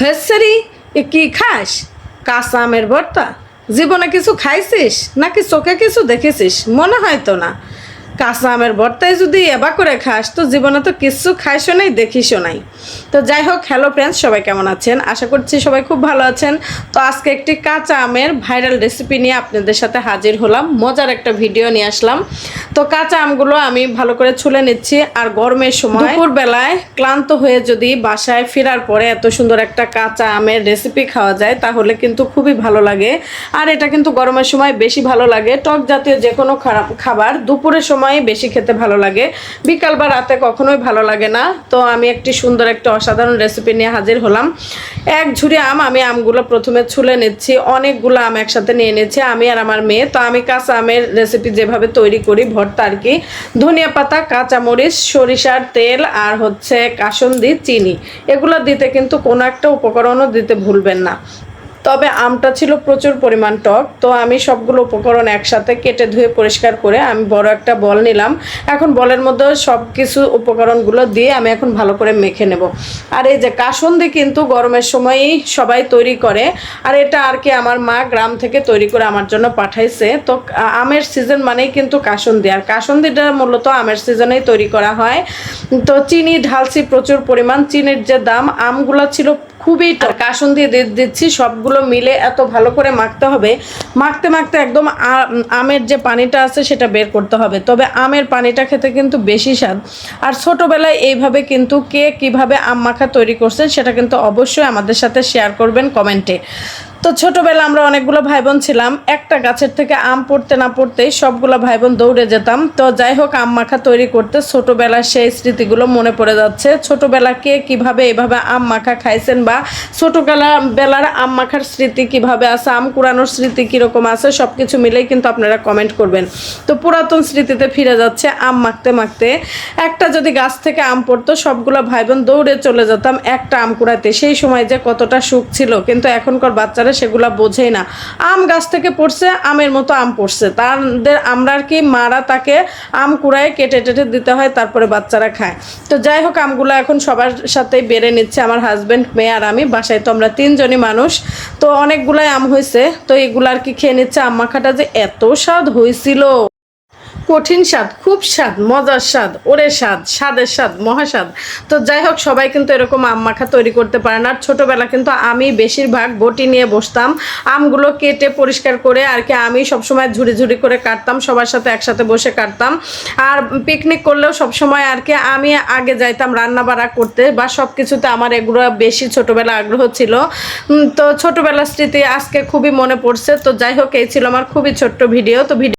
হেসারি, এ কি খাস? কাঁচা আমের ভর্তা? জীবনে কিছু খাইছিস? নাকি চোখে কিছু দেখেছিস? মনে হয় তো না। কাঁচা আমের ভর্তায় যদি এবা করে খাস, তো জীবনে তো কিছু খাইসও নাই দেখিসও নাই। তো যাই হোক হ্যালো ফ্রেন্ডস সবাই কেমন আছেন? আশা করছি সবাই খুব ভালো আছেন। তো আজকে একটি কাঁচা আমের ভাইরাল রেসিপি নিয়ে আপনাদের সাথে হাজির হলাম। মজার একটা ভিডিও নিয়ে আসলাম। তো কাঁচা আমগুলো আমি ভালো করে ছুলে নিচ্ছি, আর গরমের সময় বেলায় ক্লান্ত হয়ে যদি বাসায় ফেরার পরে এত সুন্দর একটা কাঁচা আমের রেসিপি খাওয়া যায়, তাহলে কিন্তু খুবই ভালো লাগে। আর এটা কিন্তু গরমের সময় বেশি ভালো লাগে। টক জাতীয় যে কোনো খাবার দুপুরের সময় বেশি খেতে ভালো লাগে। বিকাল বা রাতে কখনোই ভালো লাগে না। তো আমি একটি সুন্দর, একটা অসাধারণ রেসিপি নিয়ে হাজির হলাম। এক ঝুড়ি আম আমি আমগুলো প্রথমে ছুলে নিচ্ছি। অনেকগুলো আম একসাথে নিয়ে নিচ্ছি, আমি আর আমার মেয়ে। তো আমি কাঁচা আমের রেসিপি যেভাবে তৈরি করি, ভর্তা আর কি। ধনিয়া পাতা, কাঁচামরিচ, সরিষার তেল আর হচ্ছে কাসন্দি চিনি। এগুলো দিতে কিন্তু কোনো একটা উপকরণও দিতে ভুলবেন না। তবে আমটা ছিল প্রচুর পরিমাণ টক, তো আমি সবগুলো উপকরণ একসাথে কেটে ধুয়ে পরিষ্কার করে আমি বড় একটা বল নিলাম। এখন বলের মধ্যে সব কিছু উপকরণগুলো দিয়ে আমি এখন ভালো করে মেখে নেব। আর এই যে কাসন্দি কিন্তু গরমের সময়ই সবাই তৈরি করে, আর এটা আর কি আমার মা গ্রাম থেকে তৈরি করে আমার জন্য পাঠাইছে। তো আমের সিজন মানেই কিন্তু কাসন্দি, আর কাসন্দিটা মূলত আমের সিজনেই তৈরি করা হয়। তো চিনি ঢালছি প্রচুর পরিমাণ, চিনির যে দাম, আমগুলো ছিল খুবই আর কাসন দিয়ে দিচ্ছি, সবগুলো মিলে এত ভালো করে মাখতে হবে। মাখতে মাখতে একদম আমের যে পানিটা আছে সেটা বের করতে হবে। তবে আমের পানিটা খেতে কিন্তু বেশি স্বাদ। আর ছোটোবেলায় এইভাবে কিন্তু কে কীভাবে আম মাখা তৈরি করছেন সেটা কিন্তু অবশ্যই আমাদের সাথে শেয়ার করবেন কমেন্টে। তো ছোটবেলা আমরা অনেকগুলো ভাই বোন ছিলাম। একটা গাছের থেকে আম পড়তে না পড়তেই সবগুলো ভাই বোন দৌড়ে যেতাম। তো যাই হোক, আম মাখা তৈরি করতে ছোটবেলার সেই স্মৃতিগুলো মনে পড়ে যাচ্ছে। ছোটবেলা কে কীভাবে এভাবে আম মাখা খাইছেন বা ছোটোবেলা বেলার আম মাখার স্মৃতি কীভাবে আছে, আম কুড়ানোর স্মৃতি কীরকম আছে সব কিছু মিলেই কিন্তু আপনারা কমেন্ট করবেন। তো পুরাতন স্মৃতিতে ফিরে যাচ্ছে আম মাখতে মাখতে। একটা যদি গাছ থেকে আম পড়তো, সবগুলো ভাই বোন দৌড়ে চলে যেতাম একটা আম কুড়াতে সেই সময় যে কতটা সুখ ছিল, কিন্তু এখনকার বাচ্চারা সেগুলা বোঝেই না। আম গাছ থেকে পড়ছে, আমের মতো আম পড়ছে। তাদের আমরা আর কি মারা তাকে আম কুড়ায় কেটে টেটে দিতে হয়, তারপরে বাচ্চারা খায়। তো যাই হোক, আমগুলো এখন সবার সাথেই বেড়ে নিচ্ছে। আমার হাজব্যান্ড মেয়ে আর আমি, বাসায় তো আমরা তিনজনই মানুষ। তো অনেকগুলাই আম হয়েছে তো এগুলো আর কি খেয়ে নিচ্ছে? আম মাখাটা যে এত স্বাদ হয়েছিল কঠিন স্বাদ, খুব স্বাদ, মজার স্বাদ, ওরে স্বাদ, স্বাদের স্বাদ, মহাস্বাদ। তো যাই হোক, সবাই কিন্তু এরকম আম মাখা তৈরি করতে পারে না আর ছোটোবেলা কিন্তু আমি বেশিরভাগ বটি নিয়ে বসতাম। আমগুলো কেটে পরিষ্কার করে আর কি আমি সবসময় ঝুড়ি ঝুড়ি করে কাটতাম, সবার সাথে একসাথে বসে কাটতাম। আর পিকনিক করলেও সবসময় আর কি আমি আগে যাইতাম রান্না বাড়া করতে বা সব কিছুতে আমার এগুলো বেশি ছোটোবেলা আগ্রহ ছিল। তো ছোটোবেলার স্মৃতি আজকে খুবই মনে পড়ছে। তো যাই হোক, এই ছিল আমার খুবই ছোট্ট ভিডিও। তো ভিডিও